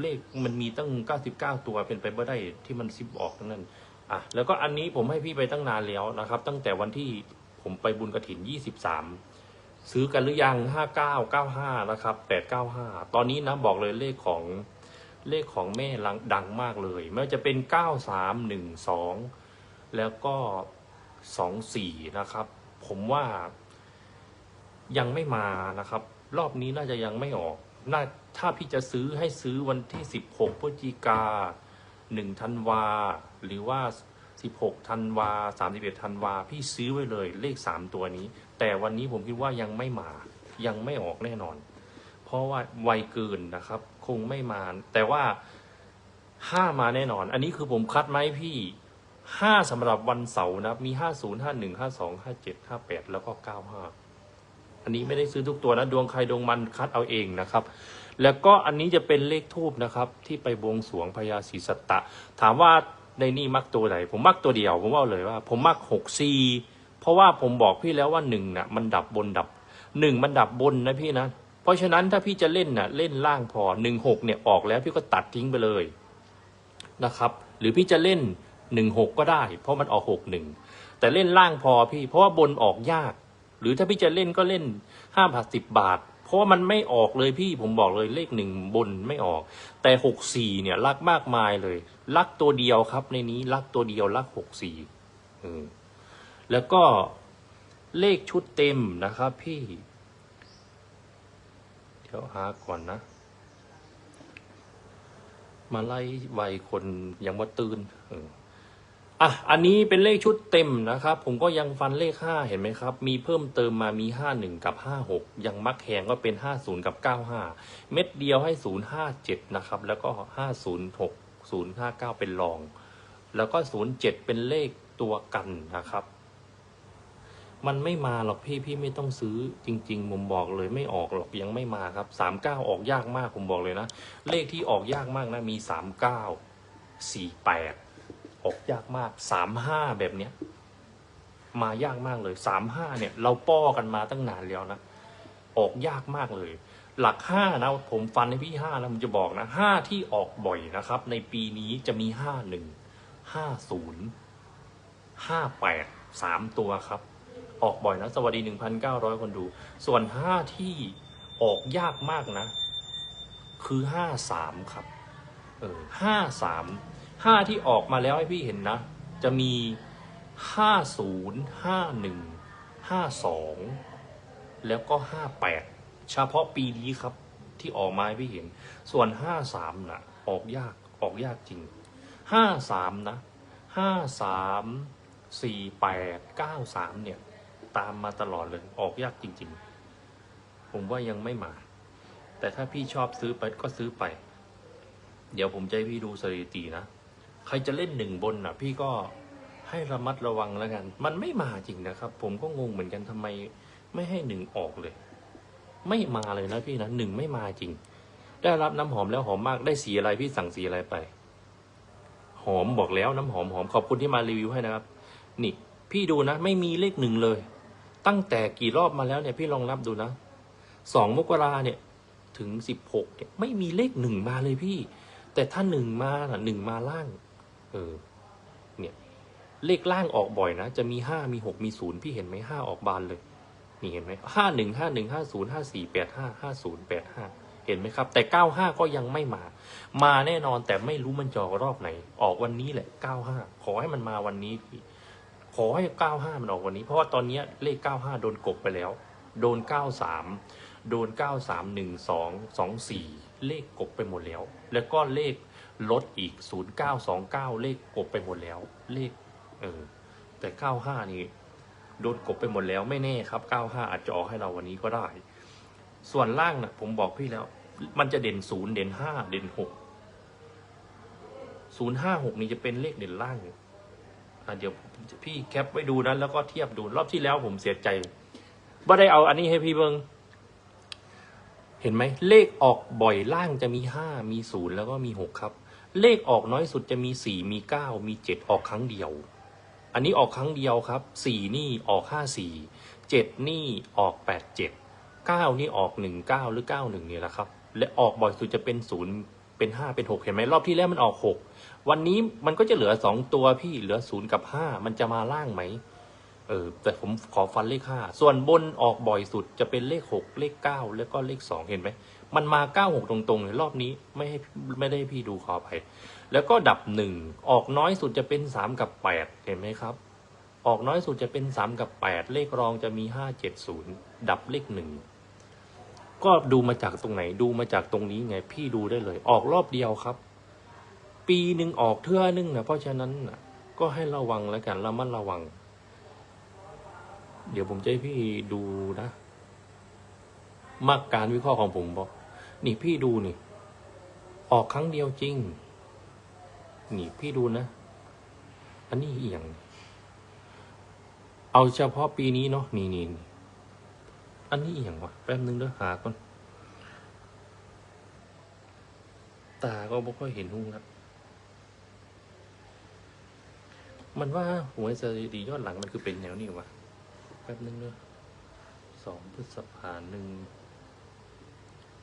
เลขมันมีตั้ง 99 ตัวเป็นไปไม่ได้ที่มันซิปออกทั้งนั้นอะแล้วก็อันนี้ผมให้พี่ไปตั้งนานแล้วนะครับ ตั้งแต่วันที่ผมไปบุญกระถิน 23 ซื้อกันหรือยัง 5995 นะครับ 895 ตอนนี้นะบอกเลยเลขของเลขของแม่ลังดังมากเลย ไม่ว่าจะเป็น 9312 แล้วก็ 24 นะครับ ผมว่ายังไม่มานะครับ รอบนี้น่าจะยังไม่ออก น่าถ้าพี่จะซื้อให้ซื้อวันที่ 16พฤศจิกา1ธันวา หรือว่า 16ธันวา31ธันวา พี่ซื้อไว้เลยเลข 3 ตัวนี้ แต่วันนี้ผมคิดว่ายังไม่มา ยังไม่ออกแน่นอน เพราะว่าไวเกินนะครับ คงไม่มา แต่ว่าห้ามาแน่นอน อันนี้คือผมคัดไหมพี่ห้าสำหรับวันเสาร์นะมีห้าศูนย์ห้าหนึ่งห้าสองห้าเจ็ดห้าแปดแล้วก็เก้าห้า อันนี้ไม่ได้ซื้อทุกตัวนะ ดวงใครดวงมันคัดเอาเองนะครับ แล้วก็อันนี้จะเป็นเลขทูบนะครับ ที่ไปบวงสรวงพญาศรีสัตตะ ถามว่าในนี่มักตัวไหน ผมมักตัวเดียว ผมว่าเลยว่า ผมมักหกซีเพราะว่าผมบอกพี่แล้วว่าหนึ่งน่ะมันดับบนดับหนึ่งมันดับบนนะพี่นะ เพราะฉะนั้นถ้าพี่จะเล่นน่ะเล่นล่างพอหนึ่งหกเนี่ยออกแล้วพี่ก็ตัดทิ้งไปเลยนะครับ หรือพี่จะเล่นหนึ่งหกก็ได้ เพราะมันออกหกหนึ่งแต่เล่นล่างพอพี่ เพราะว่าบนออกยาก หรือถ้าพี่จะเล่นก็เล่นห้าบาทสิบบาท เพราะว่ามันไม่ออกเลยพี่ผมบอกเลยเลขหนึ่งบนไม่ออก แต่หกสี่เนี่ยลักมากมายเลยลักตัวเดียวครับ ในนี้ลักตัวเดียวลักหกสี่แล้วก็เลขชุดเต็มนะครับพี่ เดี๋ยวหาก่อนนะ มาไล่วัยคนยังว่าตื่นเออ อะ อันนี้เป็นเลขชุดเต็มนะครับ ผมก็ยังฟันเลขห้าเห็นไหมครับ มีเพิ่มเติมมามีห้าหนึ่งกับห้าหกยังมักแหงก็เป็นห้าศูนย์กับเก้าห้าเม็ดเดียวให้ศูนย์ห้าเจ็ดนะครับ แล้วก็ห้าศูนย์หกศูนย์ห้าเก้าเป็นรอง แล้วก็ศูนย์เจ็ดเป็นเลขตัวกันนะครับ มันไม่มาหรอกพี่พี่ไม่ต้องซื้อจริงๆผมบอกเลยไม่ออกหรอกยังไม่มาครับสามเก้าออกยากมากผมบอกเลยนะ เลขที่ออกยากมากนะมีสามเก้าสี่แปด ออกยากมากสามห้าแบบเนี้ย มายากมากเลยสามห้าเนี่ย เราป้อกันมาตั้งนานแล้วนะออกยากมากเลย หลักห้านะผมฟันให้พี่ห้านะผมจะบอกนะห้าที่ออกบ่อยนะครับ ในปีนี้จะมีห้าหนึ่งห้าศูนย์ห้าแปดสามตัวครับ ออกบ่อยนะสวัสดีหนึ่งพันเก้าร้อยคนดู ส่วนห้าที่ออกยากมากนะ คือห้าสามครับ เออห้าสาม ห้าที่ออกมาแล้วให้พี่เห็นนะ จะมีห้าศูนย์ห้าหนึ่งห้าสองแล้วก็ห้าแปดเฉพาะปีนี้ครับ ที่ออกมาให้พี่เห็น ส่วนห้าสามนะ่ะออกยากออกยากจริงห้าสามนะห้าสามสี่แปดเก้าสามเนี่ย ตามมาตลอดเลยออกยากจริง ๆ ผมว่ายังไม่มา แต่ถ้าพี่ชอบซื้อไปก็ซื้อไป เดี๋ยวผมจะให้พี่ดูสถิตินะ ใครจะเล่นหนึ่งบนอะ พี่ก็ให้ระมัดระวังแล้วกัน มันไม่มาจริงนะครับ ผมก็งงเหมือนกันทำไมไม่ให้หนึ่งออกเลย ไม่มาเลยนะพี่นะหนึ่งไม่มาจริง ได้รับน้ำหอมแล้วหอมมากได้สีอะไรพี่สั่งสีอะไรไป หอมบอกแล้วน้ำหอมหอมขอบคุณที่มารีวิวให้นะครับ นี่ พี่ดูนะ ไม่มีเลขหนึ่งเลย ตั้งแต่กี่รอบมาแล้วเนี่ย พี่ลองนับดูนะสองมกราเนี่ย ถึงสิบหกเนี่ยไม่มีเลขหนึ่งมาเลยพี่ แต่ถ้าหนึ่งมาน่ะหนึ่งมาล่าง เออ เนี่ย เลขล่างออกบ่อยนะ จะมีห้ามีหกมีศูนย์พี่เห็นไหมห้าออกบานเลย นี่เห็นไหมห้าหนึ่งห้าหนึ่งห้าศูนย์ห้าสี่แปดห้าห้าศูนย์แปดห้าเห็นไหมครับ แต่เก้าห้าก็ยังไม่มา มาแน่นอนแต่ไม่รู้มันจออกรอบไหน ออกวันนี้แหละเก้าห้าขอให้มันมาวันนี้พี่ขอให้เก้าห้ามันออกวันนี้ เพราะว่าตอนนี้เลขเก้าห้าโดนกบไปแล้ว โดนเก้าสามโดนเก้าสามหนึ่งสองสองสี่เลขกบไปหมดแล้ว แล้วก็เลข ลดอีกศูนย์เก้าสองเก้าเลขกบไปหมดแล้ว เลข เออ แต่เก้าห้านี่โดนกบไปหมดแล้วไม่แน่ครับเก้าห้าอาจจะออกให้เราวันนี้ก็ได้ ส่วนล่างนะ่ะผมบอกพี่แล้ว มันจะเด่นศูนย์เด่นห้าเด่นหกศูนย์ห้าหกนี่จะเป็นเลขเด่นล่างอะเดี๋ยวพี่แคปไว้ดูนะแล้วก็เทียบดูรอบที่แล้วผมเสียใจว่าได้เอาอันนี้ให้พี่เบิงเห็นไหมเลขออกบ่อยล่างจะมีห้ามีศูนย์แล้วก็มีหกครับ เลขออกน้อยสุดจะมีสี่มีเก้ามีเจ็ดออกครั้งเดียว อันนี้ออกครั้งเดียวครับสี่นี่ออกห้าสี่เจ็ดนี่ออกแปดเจ็ดเก้านี่ออกหนึ่งเก้าหรือเก้าหนึ่งเนี่ยแหละครับ และออกบ่อยสุดจะเป็นศูนย์เป็นห้าเป็นหกเห็นไหมรอบที่แล้วมันออกหกวันนี้มันก็จะเหลือสองตัวพี่เหลือศูนย์กับห้ามันจะมาล่างไหมเออแต่ผมขอฟันเลขห้าส่วนบนออกบ่อยสุดจะเป็นเลขหกเลขเก้าแล้วก็เลขสองเห็นไหม มันมาเก้าหกตรงๆเลยรอบนี้ไม่ให้ไม่ได้พี่ดูขอไป แล้วก็ดับหนึ่งออกน้อยสุดจะเป็นสามกับแปดเห็นไหมครับ ออกน้อยสุดจะเป็นสามกับแปดเลขรองจะมีห้าเจ็ดศูนย์ดับเลขหนึ่งก็ดูมาจากตรงไหนดูมาจากตรงนี้ไงพี่ดูได้เลย ออกรอบเดียวครับ ปีหนึ่งออกเทื่อนึงนะเพราะฉะนั้นนะก็ให้ระวังแล้วกันระมัดระวัง เดี๋ยวผมจะให้พี่ดูนะมากการวิเคราะห์ของผมบอก นี่พี่ดูนี่ ออกครั้งเดียวจริง นี่พี่ดูนะ อันนี้เอียง เอาเฉพาะปีนี้เนาะนี่นี่นี่อันนี้เอียงวะแป๊บนึงเด้อหาก่อน ตาก็ไม่ค่อยเห็นหุ้งครับมันว่าหวยสถิติยอดหลังมันคือเป็นแนวนี้วะแป๊บนึงเด้อสองพฤษภาหนึ่ง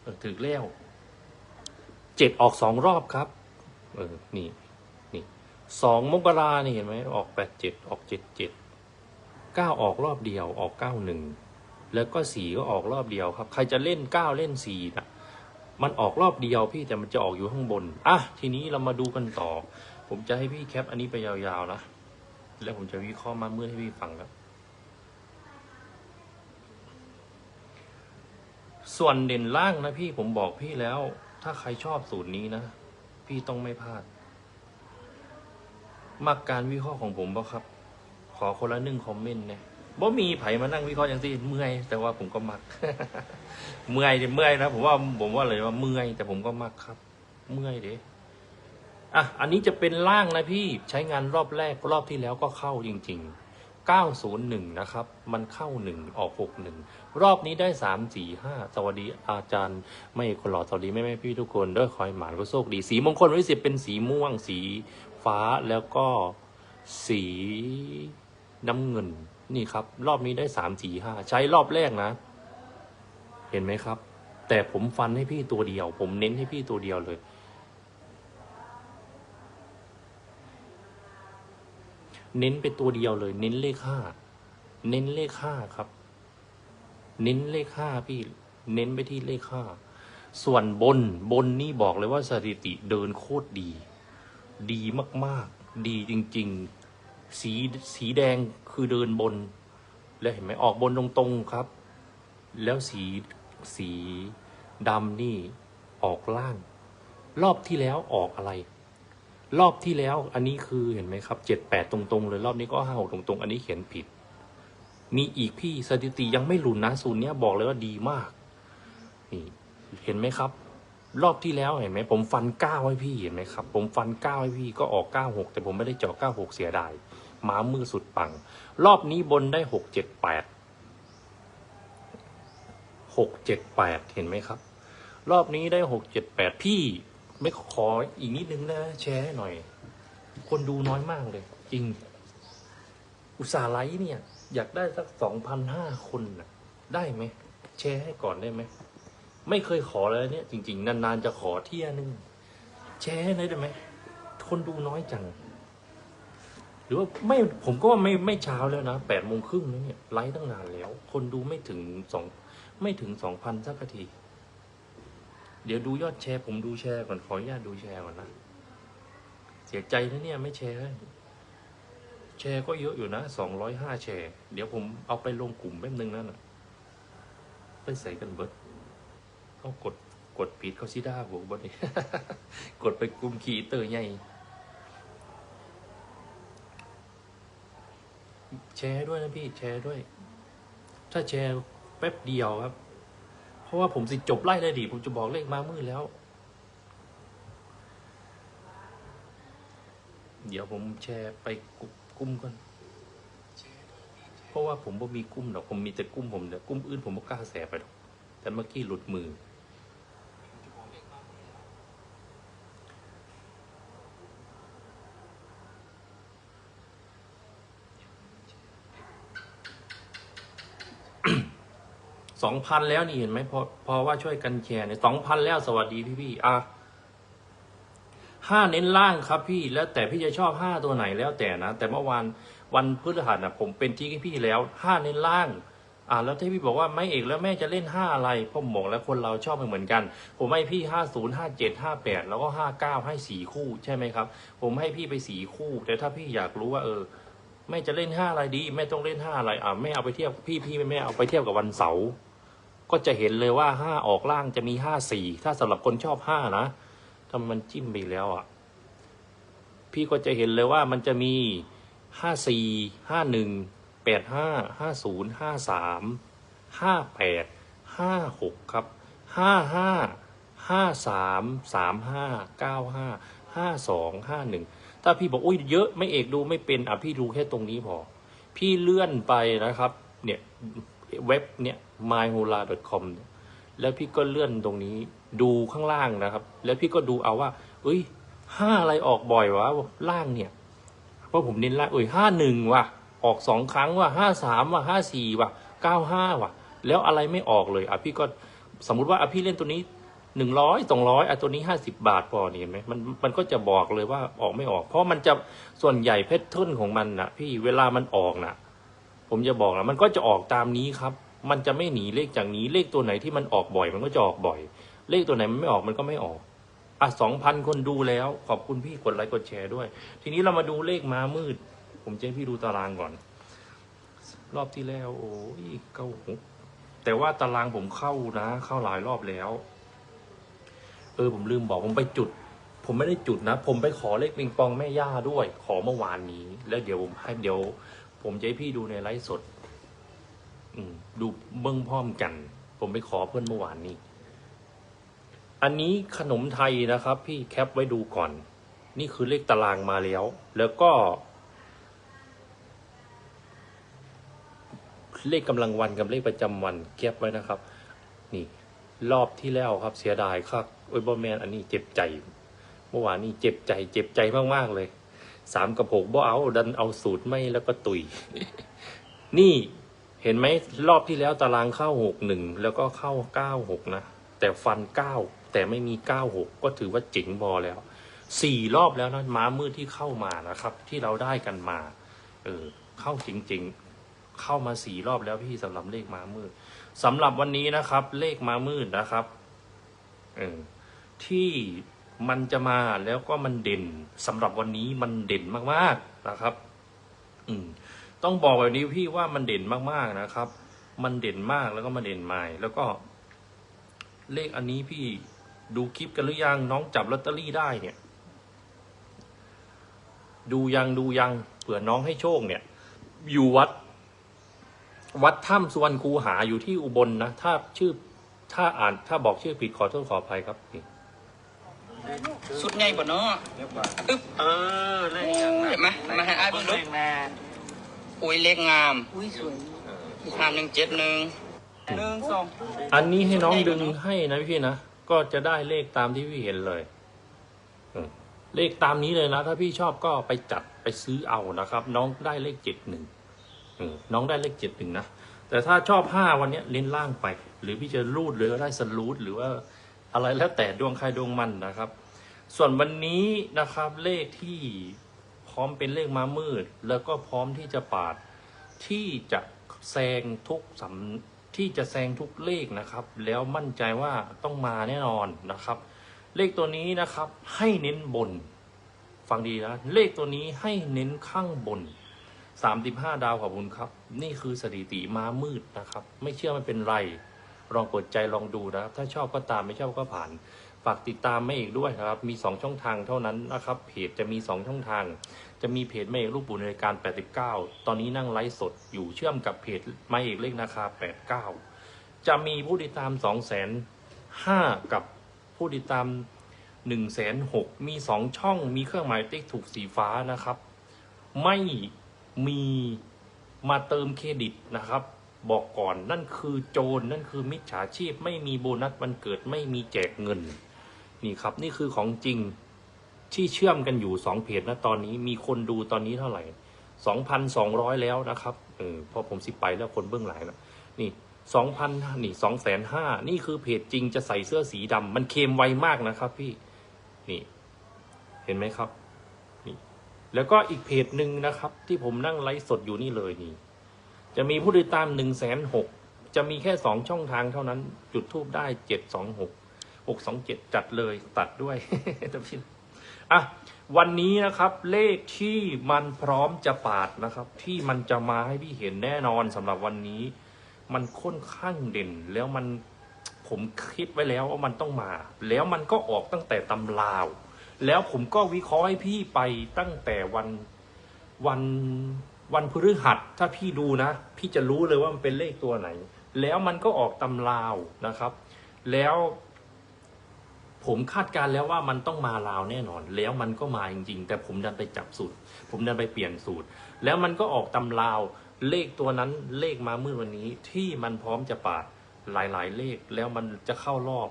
เออถึงแล้วเจ็ดออกสองรอบครับ เออ นี่นี่สองมกรานี่เห็นไหมออกแปดเจ็ดออกเจ็ดเจ็ดเก้าออกรอบเดียวออกเก้าหนึ่งแล้วก็สี่ก็ออกรอบเดียวครับ ใครจะเล่นเก้าเล่นสี่นะมันออกรอบเดียวพี่แต่มันจะออกอยู่ข้างบนอะทีนี้เรามาดูกันต่อ ผมจะให้พี่แคปอันนี้ไปยาวๆนะแล้วผมจะวิเคราะห์มาเมื่อให้พี่ฟังครับ ส่วนเด่นล่างนะพี่ผมบอกพี่แล้ว ถ้าใครชอบสูตรนี้นะ พี่ต้องไม่พลาด มักการวิเคราะห์ของผมบ่ครับ ขอคนละหนึ่งคอมเมนต์นะบ่มีไผมานั่งวิเคราะห์อย่างที่เมื่อย แต่ว่าผมก็มัก เมื่อยเนี่ยเมื่อยนะผมว่าผมว่าเลยว่าเมื่อย แต่ผมก็มักครับ เมื่อยเด้อะอันนี้จะเป็นล่างนะพี่ใช้งานรอบแรกรอบที่แล้วก็เข้าจริง ๆ 901 นะครับ มันเข้า 1 ออก 61 รอบนี้ได้ 3 4 5 สวัสดีอาจารย์ ไม่คนหล่อสวัสดีแม่แม่พี่ทุกคนด้วยคอยหมานก็โชคดี สีมงคลวันที่สิบเป็นสีม่วง สีฟ้าแล้วก็สีน้ำเงินนี่ครับ รอบนี้ได้ 3 4 5 ใช้รอบแรกนะ เห็นไหมครับ แต่ผมฟันให้พี่ตัวเดียว ผมเน้นให้พี่ตัวเดียวเลย เน้นไปตัวเดียวเลย เน้นเลขห้าเน้นเลขห้าครับ เน้นเลขห้าพี่ เน้นไปที่เลขห้าส่วนบนบนนี่บอกเลยว่าสถิติเดินโคตรดี ดีมากๆ ดีจริง ๆ สีสีแดงคือเดินบน แล้วเห็นไหมออกบนตรงๆครับ แล้วสีสีดำนี่ออกล่าง รอบที่แล้วออกอะไร รอบที่แล้ว อันนี้คือเห็นไหมครับเจ็ดแปดตรงๆเลยรอบนี้ก็ห้าหกตรงๆ อันนี้เขียนผิด มีอีกพี่สถิติยังไม่หลุนนะศูนย์เนี้ยบอกเลยว่าดีมากนี่เห็นไหมครับ รอบที่แล้วเห็นไหมผมฟันเก้าให้พี่เห็นไหมครับ ผมฟันเก้าให้พี่ก็ออกเก้าหกแต่ผมไม่ได้เจาะเก้าหกเสียดายหมามือสุดปัง รอบนี้บนได้หกเจ็ดแปดหกเจ็ดแปดเห็นไหมครับ รอบนี้ได้หกเจ็ดแปดพี่ ไม่ขออีกนิดนึงนะแชร์ให้หน่อย คนดูน้อยมากเลย จริง อุตสาห์ไลค์เนี่ย อยากได้สักสองพันห้าคนนะได้ไหมแชร์ให้ก่อนได้ไหมไม่เคยขอเลยเนี่ย จริง ๆ นานๆจะขอเที่ยนึงแชร์ให้หน่อยได้ไหมคนดูน้อยจัง หรือว่าไม่ผมก็ว่าไม่ไม่เช้าแล้วนะแปดโมงครึ่งแล้วเนี่ยไลฟ์ตั้งนานแล้ว คนดูไม่ถึงสองไม่ถึงสองพันสักที เดี๋ยวดูยอดแชร์ผมดูแชร์ก่อนขออนุญาตดูแชร์ก่อนนะ เสียใจนะเนี่ยไม่แชร์ แชร์ก็เยอะอยู่นะสองร้อยห้าแชร์ เดี๋ยวผมเอาไปลงกลุ่มแป๊บนึงนั่นนะไปใส่กันเบิร์ดเขากดกดปิดเขาซิด้าผมบอดี้กดไปกลุ่มขีเตอร์ใหญ่แชร์ด้วยนะพี่แชร์ด้วย ถ้าแชร์แป๊บเดียวครับ เพราะว่าผมสิจบไล่เลยดีผมจะบอกเลขมามือแล้ว เดี๋ยวผมแชร์ไปกุ้มก่อนเพราะว่าผมบ่มีกุ้มหรอกผมมีแต่กุ้มผมเดี๋ยวกุ้มอื่นผมบ่กล้าแสไปหรอกแต่เมื่อกี้หลุดมือ สองพันแล้วนี่เห็นไหมพอพอว่าช่วยกันแชร์เนี่ยสองพันแล้วสวัสดีพี่พี่อะห้าเน้นล่างครับพี่แล้วแต่พี่จะชอบห้าตัวไหนแล้วแต่นะ แต่เมื่อวานวันพฤหัสนะผมเป็นจี้ให้พี่แล้วห้าเน้นล่าง อ่าแล้วที่พี่บอกว่าไม่เอกแล้วแม่จะเล่นห้าอะไรผมบอกแล้วคนเราชอบไม่เหมือนกัน ผมให้พี่ห้าศูนย์ห้าเจ็ดห้าแปดแล้วก็ห้าเก้าให้สี่คู่ใช่ไหมครับ ผมให้พี่ไปสี่คู่ แต่ถ้าพี่อยากรู้ว่าเออแม่จะเล่นห้าอะไรดีแม่ต้องเล่นห้าอะไรอ่าแม่เอาไปเทียบพี่พี่แม่เอาไปเทียบกับวันเสาร์ ก็จะเห็นเลยว่าห้าออกล่างจะมีห้าสี่ถ้าสำหรับคนชอบห้านะทำมันจิ้มไปแล้วอะ พี่ก็จะเห็นเลยว่ามันจะมีห้าสี่ห้าหนึ่งแปดห้าห้าศูนย์ห้าสามห้าแปดห้าหกครับห้าห้าห้าสามสามห้าเก้าห้าห้าสองห้าหนึ่งถ้าพี่บอกอุ้ยเยอะไม่เอกดูไม่เป็นอะพี่ดูแค่ตรงนี้พอ พี่เลื่อนไปนะครับ เนี่ยเว็บเนี่ย myhola.com แล้วพี่ก็เลื่อนตรงนี้ดูข้างล่างนะครับ แล้วพี่ก็ดูเอาว่า เอ้ยห้าอะไรออกบ่อยวะล่างเนี่ยเพราะผมเน้นล่างเอ้ยห้าหนึ่งว่ะ ออกสองครั้งว่ะห้าสามว่ะห้าสี่ว่ะเก้าห้าว่ะ แล้วอะไรไม่ออกเลยอะพี่ก็สมมุติว่าอะพี่เล่นตัวนี้หนึ่งร้อยสองร้อยอะตัวนี้ห้าสิบาทพอเนี่เห็นไหมมันมันก็จะบอกเลยว่าออกไม่ออก เพราะมันจะส่วนใหญ่เพชรทุนของมันนะพี่เวลามันออกนะผมจะบอกนะมันก็จะออกตามนี้ครับ มันจะไม่หนีเลขจากนี้ เลขตัวไหนที่มันออกบ่อยมันก็จะออกบ่อย เลขตัวไหนมันไม่ออกมันก็ไม่ออกอะสองพันคนดูแล้ว ขอบคุณพี่กดไลค์กดแชร์ด้วย ทีนี้เรามาดูเลขม้ามืด ผมจะให้พี่ดูตารางก่อน รอบที่แล้ว โอ้ยเก้าหกแต่ว่าตารางผมเข้านะ เข้าหลายรอบแล้ว เออผมลืมบอกผมไปจุด ผมไม่ได้จุดนะ ผมไปขอเลขปิงปองแม่ย่าด้วย ขอเมื่อวานนี้ แล้วเดี๋ยวผมให้เดี๋ยว ผมจะให้พี่ดูในไลฟ์สด อืมดูเบิ้องพร้อมกัน ผมไปขอเพื่อนเมื่อวานนี้ อันนี้ขนมไทยนะครับ พี่แคปไว้ดูก่อน นี่คือเลขตารางมาแล้ว แล้วก็ เลขกำลังวันกับเลขประจำวันแคปไว้นะครับ นี่ รอบที่แล้วครับ เสียดายครับโอ้ยบอแมนอันนี้เจ็บใจ เมื่อวานนี้เจ็บใจ เจ็บใจมากๆเลยสามกับหกบ่เอาดันเอาสูตรไม่แล้วก็ตุย นี่ เห็นไหมรอบที่แล้วตารางเข้าหกหนึ่งแล้วก็เข้าเก้าหกนะ แต่ฟันเก้าแต่ไม่มีเก้าหกก็ถือว่าเจ๋งบอแล้วสี่รอบแล้วนะม้ามืดที่เข้ามานะครับ ที่เราได้กันมา เออ เข้าจริง ๆ เข้ามาสี่รอบแล้วพี่สำหรับเลขม้ามืดสำหรับวันนี้นะครับ เลขม้ามืดนะครับ เออที่มันจะมาแล้วก็มันเด่นสำหรับวันนี้มันเด่นมากๆนะครับ อืม ต้องบอกแบบนี้พี่ว่ามันเด่นมากๆนะครับ มันเด่นมากแล้วก็มันเด่นใหม่แล้วก็ เลขอันนี้พี่ดูคลิปกันหรือยังน้องจับลอตเตอรี่ได้เนี่ย ดูยังดูยังเผื่อน้องให้โชคเนี่ย อยู่วัด วัดถ้ำสุวรรณคูหาอยู่ที่อุบลนะถ้าชื่อ ถ้าอ่านถ้าบอกชื่อผิดขอโทษขออภัยครับพี่สุดใหญ่บ่เนาะอึ๊บเออเลขยังเห็นไหมมาให้อ้ายเบิ่งดูเลขแม่ อุ้ยเล็กงามอุ้ยสวยงามหนึ่งเจ็ดหนึ่งหนึ่งสองอันนี้ให้น้องดึงให้นะพี่นะ ก็จะได้เลขตามที่พี่เห็นเลยอืมเลขตามนี้เลยนะ ถ้าพี่ชอบก็ไปจัดไปซื้อเอานะครับ น้องได้เลขเจ็ดหนึ่งน้องได้เลขเจ็ดหนึ่งนะ แต่ถ้าชอบห้าวันเนี้ยเล่นล่างไป หรือพี่จะรูดหรือได้สลูดหรือว่าอะไรแล้วแต่ดวงใครดวงมันนะครับ ส่วนวันนี้นะครับเลขที่พ ร้อมเป็นเลขม้ามืด แล้วก็พร้อมที่จะปาดที่จะแซงทุกสำที่จะแซงทุกเลขนะครับ แล้วมั่นใจว่าต้องมาแน่นอนนะครับ เลขตัวนี้นะครับให้เน้นบน ฟังดีนะเลขตัวนี้ให้เน้นข้างบน 35 ดาวขอบคุณครับ นี่คือสถิติม้ามืดนะครับ ไม่เชื่อไม่เป็นไร ลองเปิดใจลองดูนะครับ ถ้าชอบก็ตามไม่ชอบก็ผ่านฝากติดตามแม่เอกด้วยครับ มี 2 ช่องทางเท่านั้นนะครับ เพจจะมี 2 ช่องทาง จะมีเพจแม่เอกลูกปู่ในรายการ 89 ตอนนี้นั่งไลฟ์สดอยู่เชื่อมกับเพจแม่เอกเลขนาคา 89 จะมีผู้ติดตาม2 5 0 0 0กับผู้ติดตาม 1 6 0 0 0มี 2 ช่อง มีเครื่องหมายติ๊กถูกสีฟ้านะครับ ไม่มีมาเติมเครดิตนะครับ บอกก่อนนั่นคือโจรนั่นคือมิจฉาชีพ ไม่มีโบนัสวันเกิดไม่มีแจกเงิน นี่ครับนี่คือของจริง ที่เชื่อมกันอยู่สองเพจนะตอนนี้มีคนดูตอนนี้เท่าไหร่สองพันสองร้อยแล้วนะครับเออพอผมสิไปแล้วคนเบื้องหลังนะนี่สองพันนี่สองแสนห้านี่คือเพจจริงจะใส่เสื้อสีดำมันเคมไวมากนะครับพี่นี่ เห็นไหมครับนี่แล้วก็อีกเพจหนึ่งนะครับ ที่ผมนั่งไลฟ์สดอยู่นี่เลยนี่ จะมีผู้ติดตามหนึ่งแสนหกจะมีแค่สองช่องทางเท่านั้น จุดทูบได้เจ็ดสองหกหกสองเจ็ดจัดเลยตัดด้วยท่านพี่ อะวันนี้นะครับเลขที่มันพร้อมจะปาดนะครับ ที่มันจะมาให้พี่เห็นแน่นอนสำหรับวันนี้ มันค่อนข้างเด่นแล้วมันผมคิดไว้แล้วว่ามันต้องมา แล้วมันก็ออกตั้งแต่ตำราว แล้วผมก็วิเคราะห์ให้พี่ไปตั้งแต่วันวันวันพฤหัสถ้าพี่ดูนะ พี่จะรู้เลยว่ามันเป็นเลขตัวไหน แล้วมันก็ออกตำราวนะครับ แล้ว ผมคาดการแล้วว่ามันต้องมาลาวแน่นอน แล้วมันก็มาจริงๆ แต่ผมดันไปจับสูตร ผมดันไปเปลี่ยนสูตร แล้วมันก็ออกตำราวเลขตัวนั้นเลขมาเมื่อวันนี้ที่มันพร้อมจะปาดหลายๆ เลขแล้วมันจะเข้ารอบ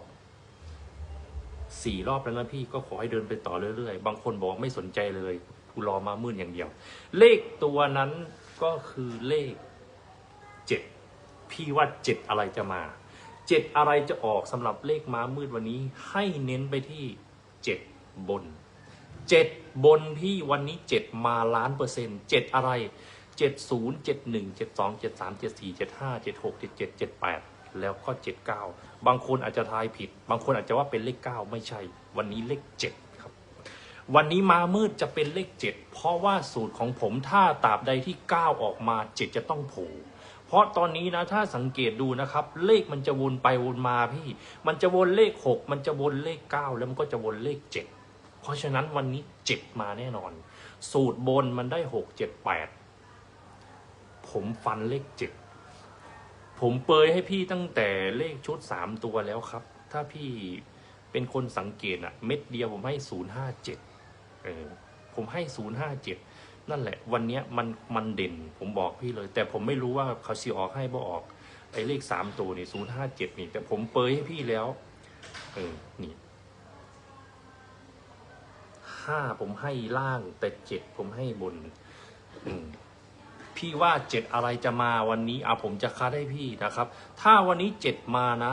สี่รอบแล้วนะพี่ก็ขอให้เดินไปต่อเรื่อยๆ บางคนบอกไม่สนใจเลยกูรอมามื่นอย่างเดียว เลขตัวนั้นก็คือเลขเจ็ดพี่ว่าเจ็ดอะไรจะมา เจ็ดอะไรจะออกสำหรับเลขม้ามืดวันนี้ ให้เน้นไปที่เจ็ดบนเจ็ดบนพี่วันนี้เจ็ดมาล้านเปอร์เซ็นต์เจ็ดอะไรเจ็ดศูนย์เจ็ดหนึ่งเจ็ดสองเจ็ดสามเจ็ดสี่เจ็ดห้าเจ็ดหกเจ็ดเจ็ดเจ็ดแปดแล้วก็เจ็ดเก้าบางคนอาจจะทายผิด บางคนอาจจะว่าเป็นเลขเก้าไม่ใช่ วันนี้เลขเจ็ดครับ วันนี้มามืดจะเป็นเลขเจ็ดเพราะว่าสูตรของผมถ้าตราบใดที่เก้าออกมาเจ็ดจะต้องโผล่ เพราะตอนนี้นะถ้าสังเกตดูนะครับ เลขมันจะวนไปวนมาพี่ มันจะวนเลขหกมันจะวนเลขเก้าแล้วมันก็จะวนเลขเจ็ดเพราะฉะนั้นวันนี้เจ็ดมาแน่นอน สูตรบนมันได้หกเจ็ดแปดผมฟันเลขเจ็ดผมเปยให้พี่ตั้งแต่เลขชุดสามตัวแล้วครับ ถ้าพี่เป็นคนสังเกตอะเม็ดเดียวผมให้ศูนย์ห้าเจ็ดเออผมให้ศู นั่นแหละ วันนี้มันมันเด่นผมบอกพี่เลย แต่ผมไม่รู้ว่าเขาซีออกให้บ่ออกไอ้เลขสามตัวนี่ศูนย์ห้าเจ็ดนี่ แต่ผมเปยให้พี่แล้ว เออนี่ห้าผมให้ล่างแต่เจ็ดผมให้บนพี่ว่าเจ็ดอะไรจะมาวันนี้อะผมจะคัดให้พี่นะครับ ถ้าวันนี้เจ็ดมานะ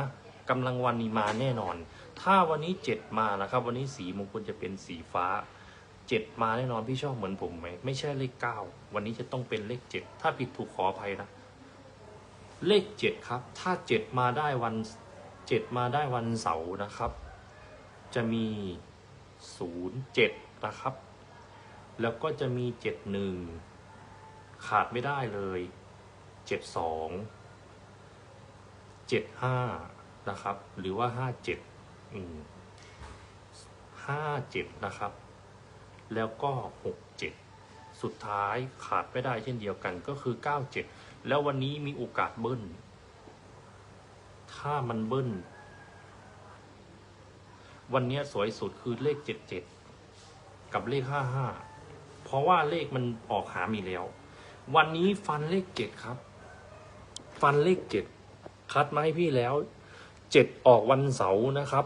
กำลังวันนี้มาแน่นอน ถ้าวันนี้เจ็ดมานะครับ วันนี้สีมงคลจะเป็นสีฟ้า เจ็ดมาแน่นอนพี่ชอบเหมือนผมไหมไม่ใช่เลขเก้าวันนี้จะต้องเป็นเลขเจ็ดถ้าผิดถูกขออภัยนะ เลขเจ็ดครับ ถ้าเจ็ดมาได้วันเจ็ดมาได้วันเสาร์นะครับ จะมีศูนย์เจ็ดนะครับ แล้วก็จะมีเจ็ดหนึ่งขาดไม่ได้เลยเจ็ดสองเจ็ดห้านะครับ หรือว่าห้าเจ็ดห้าเจ็ดนะครับ แล้วก็หกเจ็ดสุดท้ายขาดไม่ได้เช่นเดียวกันก็คือเก้าเจ็ดแล้ววันนี้มีโอกาสเบิ้ล ถ้ามันเบิ้ล วันนี้สวยสุดคือเลขเจ็ดเจ็ดกับเลขห้าห้าเพราะว่าเลขมันออกหามีแล้ว วันนี้ฟันเลขเจ็ดครับ ฟันเลขเจ็ดคัดมาให้พี่แล้วเจ็ดออกวันเสาร์นะครับ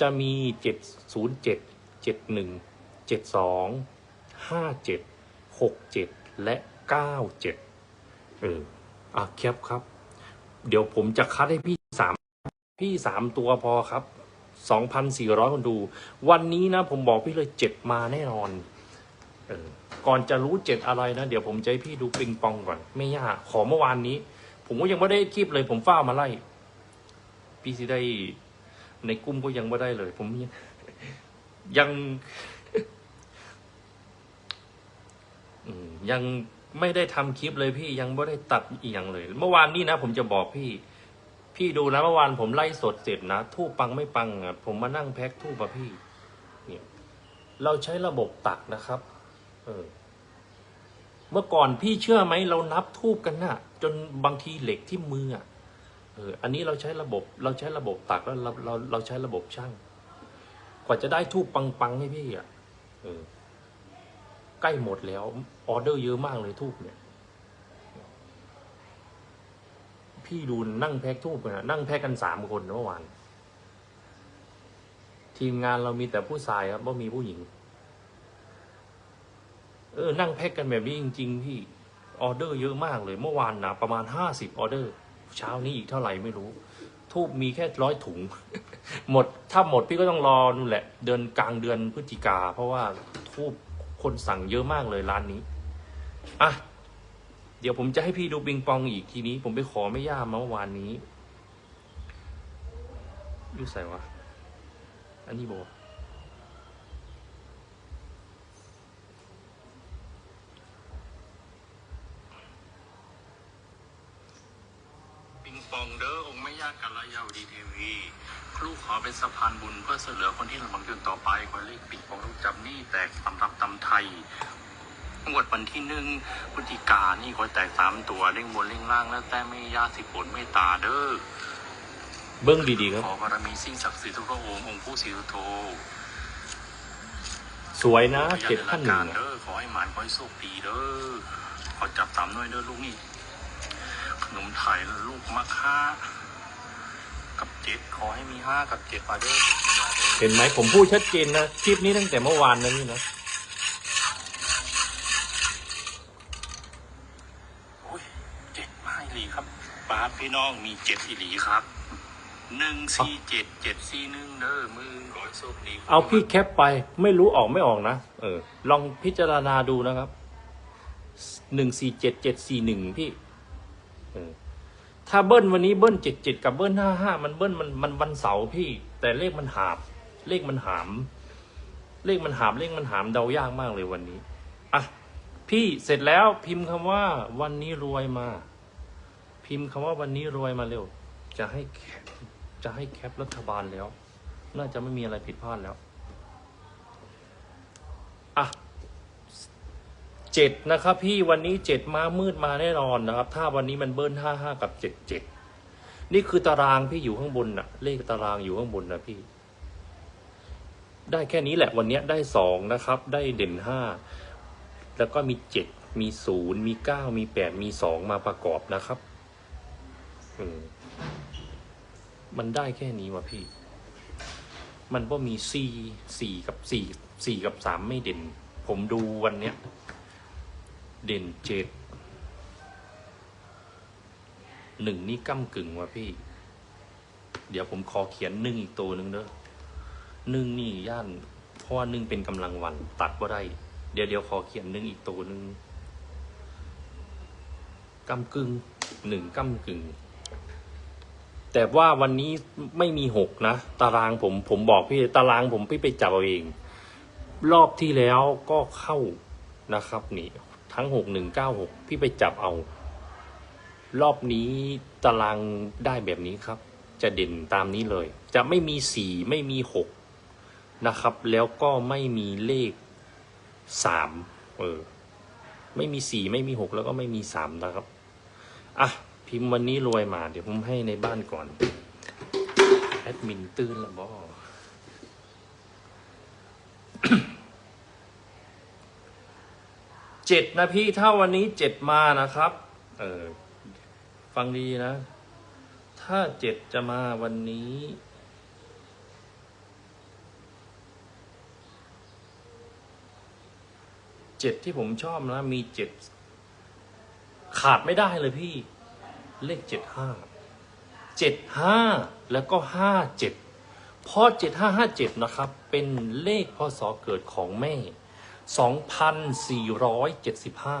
จะมีเจ็ ดศูนย์เจ็ดสองห้าเจ็ดหกเจ็ดและเก้าเจ็ดเออ อะแคปครับ เดี๋ยวผมจะคัดให้พี่สามพี่สามตัวพอครับสองพันสี่ร้อยคนดู วันนี้นะ ผมบอกพี่เลยเจ็ดมาแน่นอน เออ ก่อนจะรู้เจ็ดอะไรนะ เดี๋ยวผมจะให้พี่ดูปิงปองก่อน ไม่ยาก ขอเมื่อวานนี้ ผมก็ยังไม่ได้คลิปเลย ผมฟ้ามาไล่ พี่สิได้ในกลุ่มก็ยังไม่ได้เลย ผมยัง ยังไม่ได้ทำคลิปเลยพี่ยังไม่ได้ตัดอีกอย่างเลย เมื่อวานนี้นะ ผมจะบอกพี่ พี่ดูนะเมื่อวานผมไล่สดเสร็จนะทูบปังไม่ปังอะผมมานั่งแพ็คทูบอะพี่ เนี่ย เราใช้ระบบตักนะครับ เออ เมื่อก่อนพี่เชื่อไหมเรานับทูบกันนะ่ะ จนบางทีเหล็กที่มืออะเออ อันนี้เราใช้ระบบ เราใช้ระบบตักแล้วเราเราเราใช้ระบบช่าง กว่าจะได้ทูบปังๆให้พี่อะ เออ ใกล้หมดแล้ว ออเดอร์เยอะมากเลยทูบเนี่ยพี่ดูนั่งแพ็คทูบนะนั่งแพ็คกันสามคนเมื่อวานทีมงานเรามีแต่ผู้ชายครับไม่มีผู้หญิง เออ นั่งแพ็คกันแบบนี้จริง ๆ พี่ออเดอร์เยอะมากเลย เมื่อวานนะประมาณห้าสิบออเดอร์ เช้านี้อีกเท่าไหร่ไม่รู้ททูบมีแค่ร้อยถุง หมดถ้าหมดพี่ก็ต้องรอนู่นแหละ เดือนกลางเดือนพฤศจิกา เพราะว่าทูบ คนสั่งเยอะมากเลยร้านนี้ อะ เดี๋ยวผมจะให้พี่ดูปิงปองอีกทีนี้ ผมไปขอไม่ย่ามาเมื่อวานนี้อยูใส่วะ อันนี้บอก ปิงปองเด้อองค์ไม่ยากกันละยาวดีทีวีลูกขอ เป็นสะพานบุญเพื่อเสเหลือคนที่ลำบากจนต่อไปขอเลขปิงปองลูกจำนี่แตกสำหรับตำไทยงวดวันที่หนึ่งพฤศจิกานี่ขอแตกสามตัวเล่งบนเล่งล่าง แล้วแต่ไม่ยากสิผลไม่ตาเด้อเบิ้งดีๆครับขอบารมีสิ่งศักดิ์สิทธิ์ทุกพระองค์องค์ผู้ศรีสุโธสวยนะขออย่าเจ็ดเดินพันหกานึ่รงเด้อขอให้หมานขอให้โชคดีเด้อขอจับตามหน่อยเด้อลูกนี่ขนมไทยแล้วลูกมะค่า กับเจ็ดขอให้มีห้ากับเจ็ดมาเด้อเห็นไหมผมพูดชัดเจนนะคลิปนี้ตั้งแต่เมื่อวานนะนี่นะโอ้ยเจ็ดมาอีหลีครับบาสพี่น้องมีเจ็ดอีหลีครับหนึ่งสี่เจ็ดเจ็ดสี่หนึ่งเด้อมือขอให้โชคดีเอาพี่แคปไป ไม่รู้ออกไม่ออกนะเออ ลองพิจารณาดูนะครับหนึ่งสี่เจ็ดเจ็ดสี่หนึ่งพี่ เออ ถ้าเบิ้ลวันนี้เบิ้ลเจ็ดเจ็ดกับเบิ้ลห้าห้ามันเบิ้ลมันมันวันเสาร์พี่ แต่เลขมันหาบ เลขมันหาม เลขมันหามเลขมันหามเดายากมากเลยวันนี้อะพี่เสร็จแล้วพิมพ์คำว่า วันนี้รวยมา พิมพ์คำว่าวันนี้รวยมาเร็ว จะให้จะให้แคปรัฐบาลแล้ว น่าจะไม่มีอะไรผิดพลาดแล้ว อะ เจ็ดนะครับพี่วันนี้เจ็ดมามืดมาแน่นอนนะครับ ถ้าวันนี้มันเบิ้ลห้าห้ากับเจ็ดเจ็ดนี่คือตารางพี่อยู่ข้างบนน่ะเลขตารางอยู่ข้างบนนะพี่ ได้แค่นี้แหละวันนี้ได้สองนะครับ ได้เด่นห้าแล้วก็มีเจ็ดมีศูนย์มีเก้ามีแปดมีสองมาประกอบนะครับอืมมันได้แค่นี้วะพี่ มันก็มีสี่สี่กับสี่สี่กับสามไม่เด่น ผมดูวันเนี้ย เด่นเจ็ดหนึ่งนี่ก้ากึ่งว่ะพี่ เดี๋ยวผมขอเขียนหนึ่งอีกตัวหนึ่งเด้อหนึ่งนี่ย่านเพราะว่าหนึ่งเป็นกำลังวันตัดว่าได้ เดี๋ยวเดี๋ยวขอเขียนหนึ่งอีกตัวหนึ่งก้ากึ่งหนึ่งก้ากึ่งแต่ว่าวันนี้ไม่มีหกนะ ตารางผมผมบอกพี่ตารางผมพี่ไปจับเอาเอง รอบที่แล้วก็เข้านะครับนี่ ทั้งหกหนึ่งเก้าหกพี่ไปจับเอา รอบนี้ตารางได้แบบนี้ครับ จะเด่นตามนี้เลย จะไม่มีสี่ไม่มีหกนะครับ แล้วก็ไม่มีเลขสามเออ ไม่มีสี่ไม่มีหกแล้วก็ไม่มีสามนะครับ อะ พิมพ์วันนี้รวยมา เดี๋ยวผมให้ในบ้านก่อน แอดมินตื่นแล้วบอ เจ็ดนะพี่ถ้าวันนี้เจ็ดมานะครับ เออ ฟังดีนะ ถ้าเจ็ดจะมาวันนี้เจ็ดที่ผมชอบนะ มีเจ็ดขาดไม่ได้เลยพี่ เลขเจ็ดห้าเจ็ดห้าแล้วก็ห้าเจ็ดเพราะเจ็ดห้าห้าเจ็ดนะครับ เป็นเลขพศเกิดของแม่ สองพันสี่ร้อยเจ็ดสิบห้า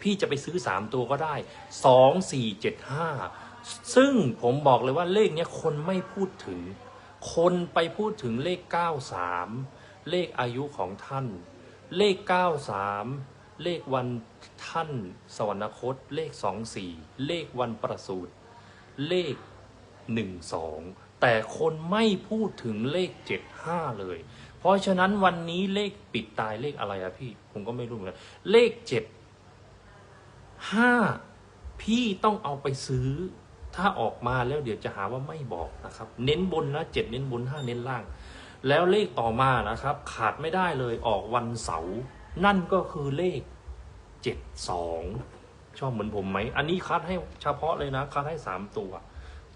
พี่จะไปซื้อสามตัวก็ได้สองสี่เจ็ดห้าซึ่งผมบอกเลยว่าเลขเนี้ยคนไม่พูดถึง คนไปพูดถึงเลขเก้าสามเลขอายุของท่าน เลขเก้าสามเลขวันท่านสวรรคต เลขสองสี่เลขวันประสูติเลขหนึ่งสองแต่คนไม่พูดถึงเลขเจ็ดห้าเลย เพราะฉะนั้นวันนี้เลขปิดตายเลขอะไรอะพี่ ผมก็ไม่รู้เหมือนกันเลขเจ็ดห้าพี่ต้องเอาไปซื้อ ถ้าออกมาแล้วเดี๋ยวจะหาว่าไม่บอกนะครับ เน้นบนนะเจ็ดเน้นบนห้าเน้นล่าง แล้วเลขต่อมานะครับ ขาดไม่ได้เลยออกวันเสาร์นั่นก็คือเลขเจ็ดสองชอบเหมือนผมไหม อันนี้คัดให้เฉพาะเลยนะ คัดให้สามตัว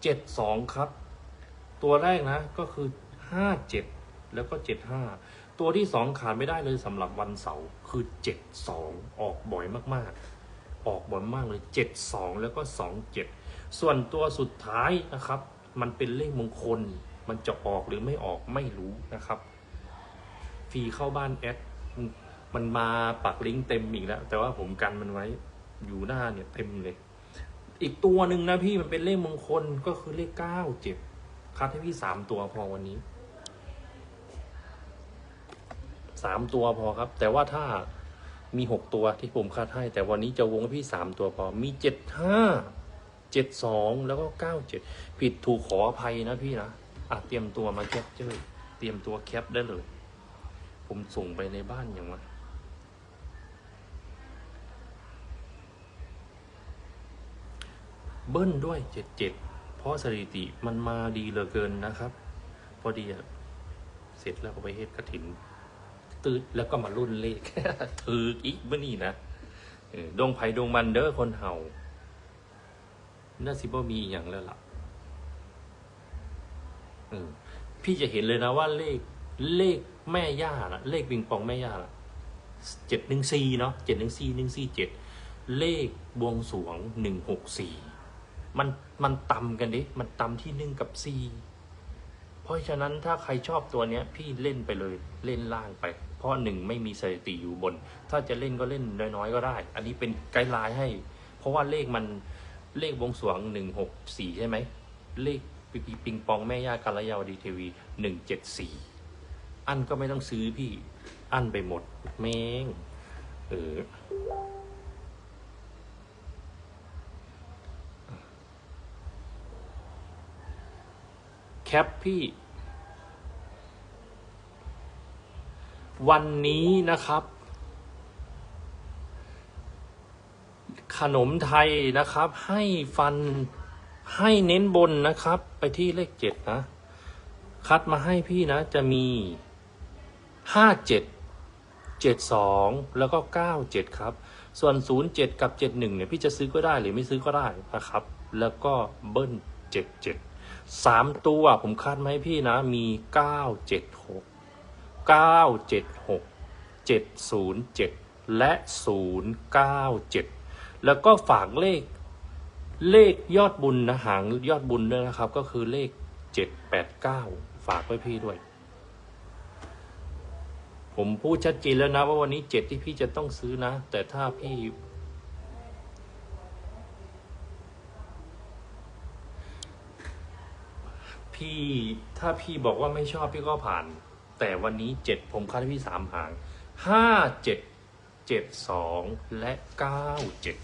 เจ็ดสองครับ ตัวแรกนะก็คือห้าเจ็ด แล้วก็เจ็ดห้าตัวที่สองขาดไม่ได้เลยสำหรับวันเสาร์คือเจ็ดสองออกบ่อยมากๆ ออกบ่อยมากเลยเจ็ดสองแล้วก็สองเจ็ดส่วนตัวสุดท้ายนะครับ มันเป็นเลขมงคลมันจะออกหรือไม่ออกไม่รู้นะครับฟรีเข้าบ้านแอดมันมาปักลิงก์เต็มอีกแล้ว แต่ว่าผมกันมันไว้อยู่หน้าเนี่ยเต็มเลย อีกตัวหนึ่งนะพี่มันเป็นเลขมงคลก็คือเลขเก้าเจ็ดคัดให้พี่สามตัวพอวันนี้ สามตัวพอครับ แต่ว่าถ้ามีหกตัวที่ผมคัดให้ แต่วันนี้จะวงให้พี่สามตัวพอมีเจ็ดห้าเจ็ดสองแล้วก็เก้าเจ็ดผิดถูกขออภัยนะพี่นะอะเตรียมตัวมาแคปเจอร์เตรียมตัวแคปได้เลย ผมส่งไปในบ้านอย่างวะเบิ้ลด้วยเจ็ดเจ็ดเพราะสถิติมันมาดีเหลือเกินนะครับ พอดีเสร็จแล้วก็ไปเฮ็ดกระถิน ตืดแล้วก็มารุ่นเลขถืออีกเมื่อนี่นะดวงไผ่ดวงมันเด้อคนเห่าน่าสิบ่มีอย่างแล้วล่ะพี่จะเห็นเลยนะว่าเลขเลขแม่ย่านะเลขปิงปองแม่ย่าเจ็ดหนึ่งสี่เนาะเจ็ดหนึ่งสี่หนึ่งสี่เจ็ดเลขบวงสรวงหนึ่งหกสี่มันมันตำกันดิมันตำที่หนึ่งกับสี่เพราะฉะนั้นถ้าใครชอบตัวเนี้ย พี่เล่นไปเลยเล่นล่างไป เพราะหนึ่งไม่มีสถิติอยู่บน ถ้าจะเล่นก็เล่นน้อยๆก็ได้ อันนี้เป็นไกด์ไลน์ให้ เพราะว่าเลขมันเลขวงสวงหนึ่งหกสี่ใช่ไหม เลขปิปิปิงปองแม่ย่ากาลยาวดีทีวีหนึ่งเจ็ดสี่อันก็ไม่ต้องซื้อพี่ อันไปหมดแม่งเออแคปพี่ วันนี้นะครับ ขนมไทยนะครับ ให้ฟันให้เน้นบนนะครับ ไปที่เลขเจ็ดนะ คัดมาให้พี่นะ จะมีห้าเจ็ดเจ็ดสองแล้วก็เก้าเจ็ดครับ ส่วนศูนย์เจ็ดกับเจ็ดหนึ่งเนี่ยพี่จะซื้อก็ได้หรือไม่ซื้อก็ได้นะครับ แล้วก็เบิ้ลเจ็ดเจ็ดสามตัวผมคัดมาให้พี่นะ มีเก้าเจ็ดหก เก้าเจ็ดหกเจ็ดศูนย์เจ็ดและศูนย์เก้าเจ็ดแล้วก็ฝากเลขเลขยอดบุญนะหางยอดบุญด้วยนะครับ ก็คือเลขเจ็ดแปดเก้าฝากไว้พี่ด้วย ผมพูดชัดเจนแล้วนะ ว่าวันนี้เจ็ดที่พี่จะต้องซื้อนะ แต่ถ้าพี่พี่ถ้าพี่บอกว่าไม่ชอบพี่ก็ผ่าน แต่วันนี้เจ็ดผมคัดให้พี่สามหางห้าเจ็ดเจ็ดสองและเก้าเจ็ด